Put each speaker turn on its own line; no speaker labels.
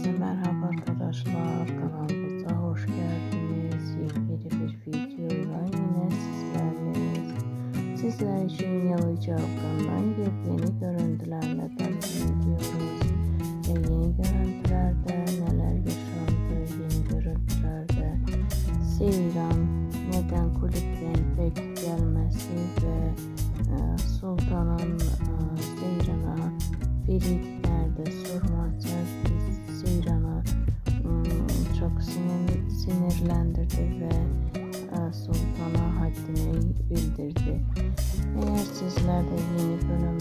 Herkese merhaba arkadaşlar. Kanalımıza hoş geldiniz. Yepyeni bir videoyla yine sizlerleyiz. Sizler için Afgan'dan yepyeni görüntülerle devam ediyoruz. Ve yeni görüntülerde neler yaşandı, yeni görüntülerde Seyran neden kulüpten pek gelmesi ve e, Sultan'ın e, Seyran'a Ferit nerede sorması Sincan'ı hmm, çok sinir, sinirlendirdi ve e, sultana haddini bildirdi. Eğer sizler de yeni bölüm